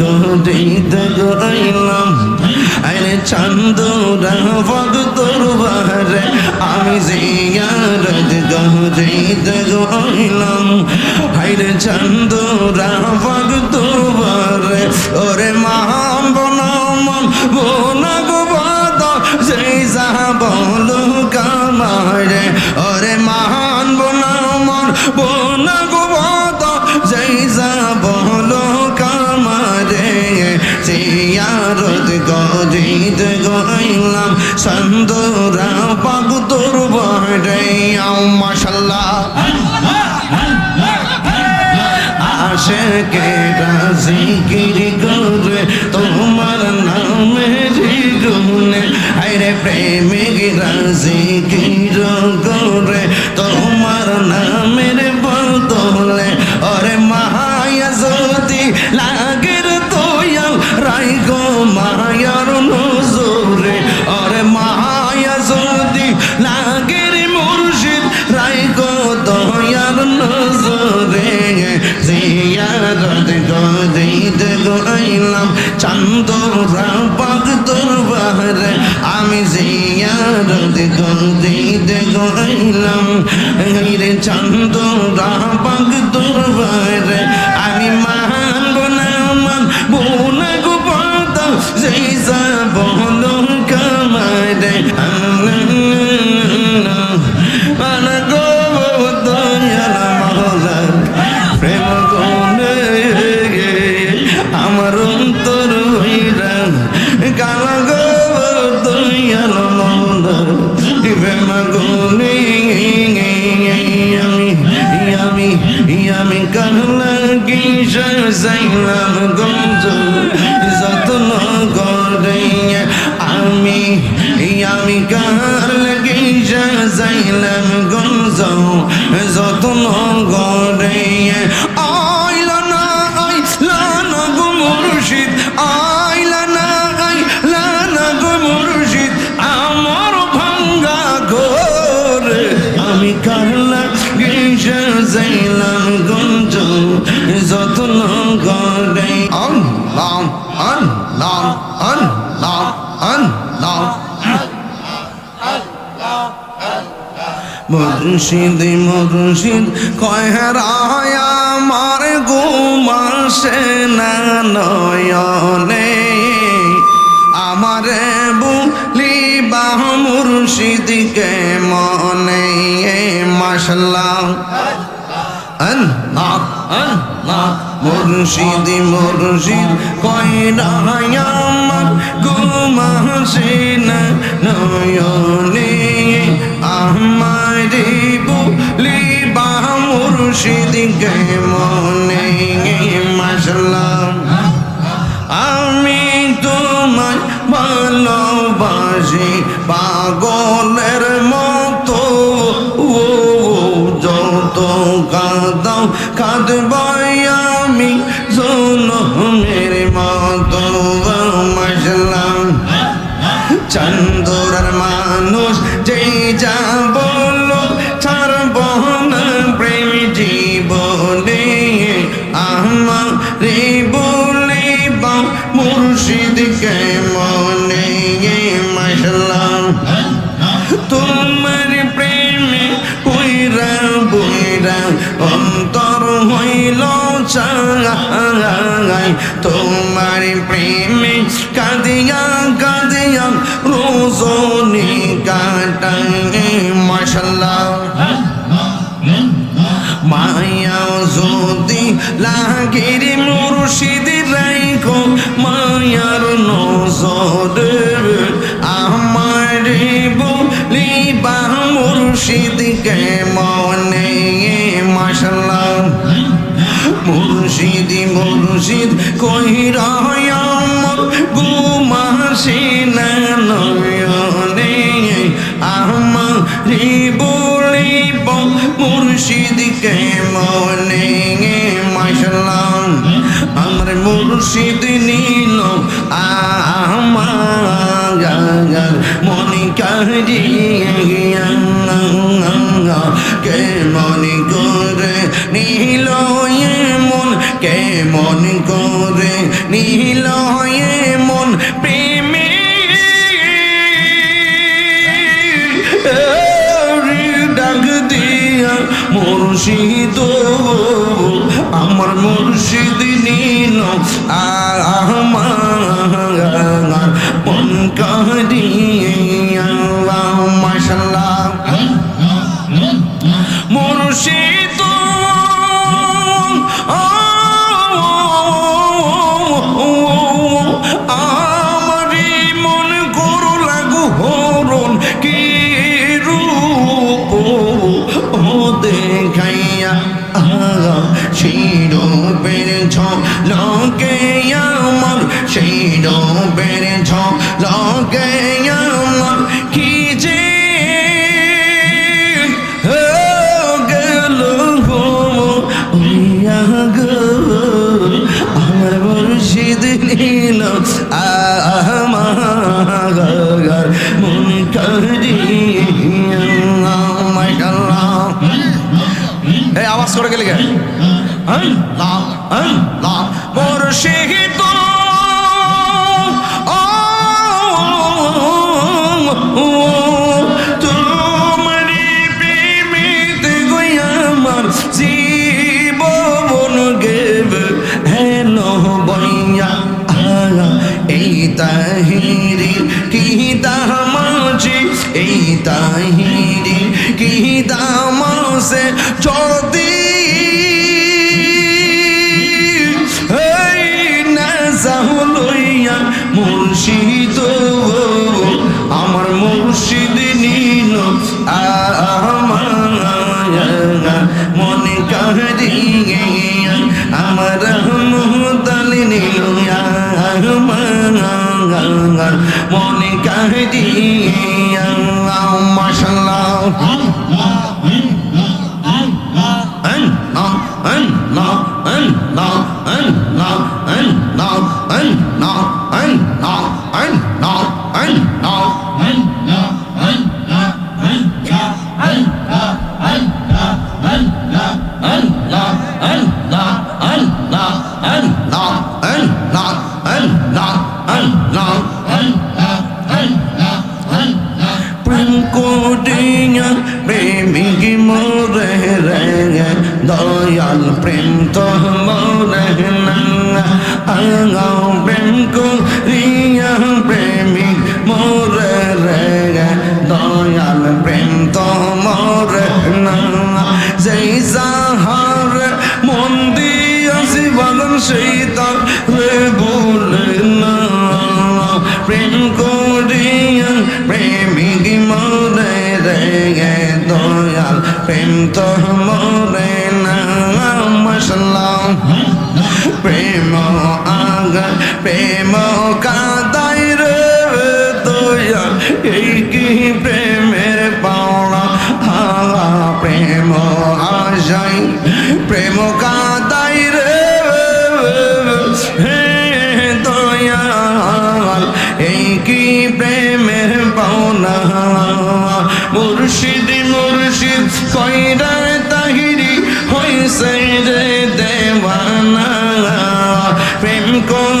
গদিতে গাইলাম আরে চান্দরা ভগ দরবারে আমি জিয়ারত গদিতে গাইলাম আরে চান্দরা ভগ দরবারে ওরে মহান বনমন বোনাগ বাদ সেই যাহা বলো কামারে ওরে মহান বনমন বোনাগ বাদ সেই যা জিয়ারত গদিত গইলাম, সন্দরা পাগ দরবারে মাশাল্লাহ। আশেকে জিকির করে তোমার নামে গুনে আরে প্রেমিক জিকির করে চান্দরা পাক দরবার আমি জিয়ারত দিতে গইলাম রে চান্দরা পাক দরবার আমি মানব না মানব না গোপাল যেই যাব কালা গো মহলার প্রেম গুণে আমি আমি আমি কাহলা কি সাইলাম গঞ্জ যত্ন মুর্শিদ মুর্শিদ কয়রায় আমার ঘুমাসে না নয়নে? আমারে বুলি বাহ মুর্শিদকে মনে? আল্লাহ মুর্শিদ মুর্শিদ কয়রায় আমার ঘুমাসে না নয়নে? আমারে বলি বা মুর্শিদ গে মনে মাসলাম আমি তোমায় ভালোবাসি পাগলের রোজনি কাটাই মশাল্লাহ মায়া যদি লাগের মুর্শিদ রাইখো মায়ার নজর আমার বলি বা মুর্শিদকে মনে মাসাল্লাহ মুর্শিদ মুর্শিদ কই আমার গুমাসি বলিব মুর্শিদকে মনে মাসাল্লাহ আমার মুর্শিদ নীল আমার মনে কারিয়া কে মনে করে নীল মন? কেমন করে নীল মুর্শিদ আমার মুর্শিদ নীল আমার মুর্শিদ মনে কাহিয়ে আমার মুদালি নীল মনে কাহিয়ে মাশাল্লাহ আঙ্গাও প্রেম করিয়া প্রেমিক মোরে রে দয়াল প্রেম তো মোরে না যেই সাহার মন দিয়াছি বালন সেই তার রে বলে না প্রেম করিয়া প্রেমিক মরে রে দয়াল প্রেম তো মরে প্রেম কাদাই রে এই কি প্রেমের পাওনা হাওয়া প্রেম আশাই প্রেম কাদাই রে, হে দয়াল এই কি প্রেমের পাওনা মুর্শিদ মুর্শিদ কইরা তাহিরি হইছে রে দেওয়ানা প্রেম করিয়ান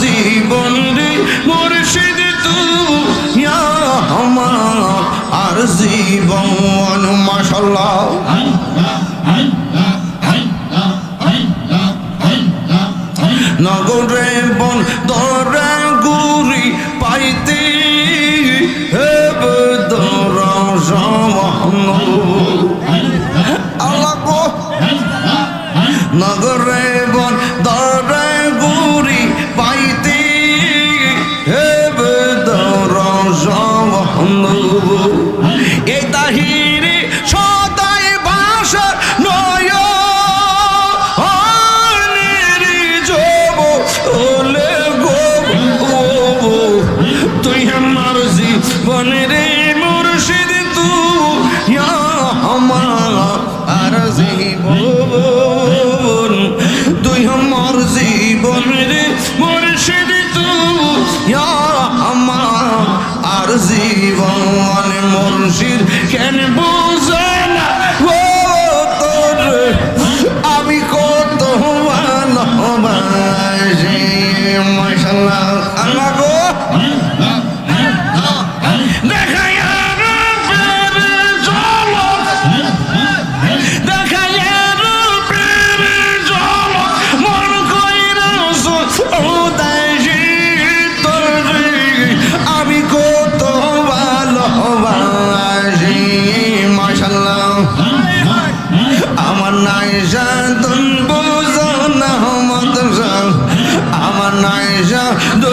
জীবন রে মুর্শিদ তুই আমার আর জীবন মাশাল্লাহ নগরে বন দরা গুরি পাইতে, হেবে দরা সমান জীবনের মুর্শিদ তুই আমার আর জীবন। তুই আমার জীবনের মুর্শিদ তুই আমার আর জীবন। মুর্শিদ কেন বুঝে না? ও তোর, আমি কত ভালোবাসি। মাশাল্লাহ আল্লাহ আমার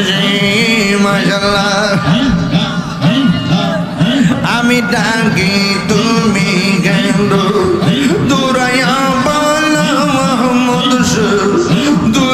ভালোবাসি মাশাল্লাহ আমি ডাকি তুমি গেল দুরায়া বালা মোহাম্মদ দুরায়া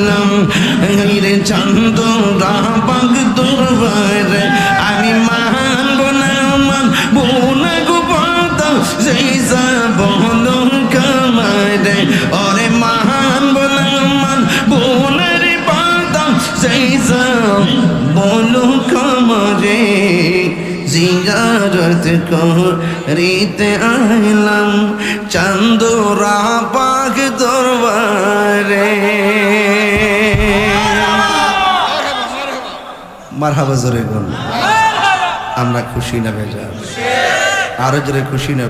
দেখলাম রে চন্দ রাবাগ দরবারে আমি মানব না মানব না গো সেই জিয়ারত করিতে আইলাম, চন্দরা পাক দরবারে। মারহাবা জোরে বল আমরা খুশি না বেজা আরও জোরে খুশি না।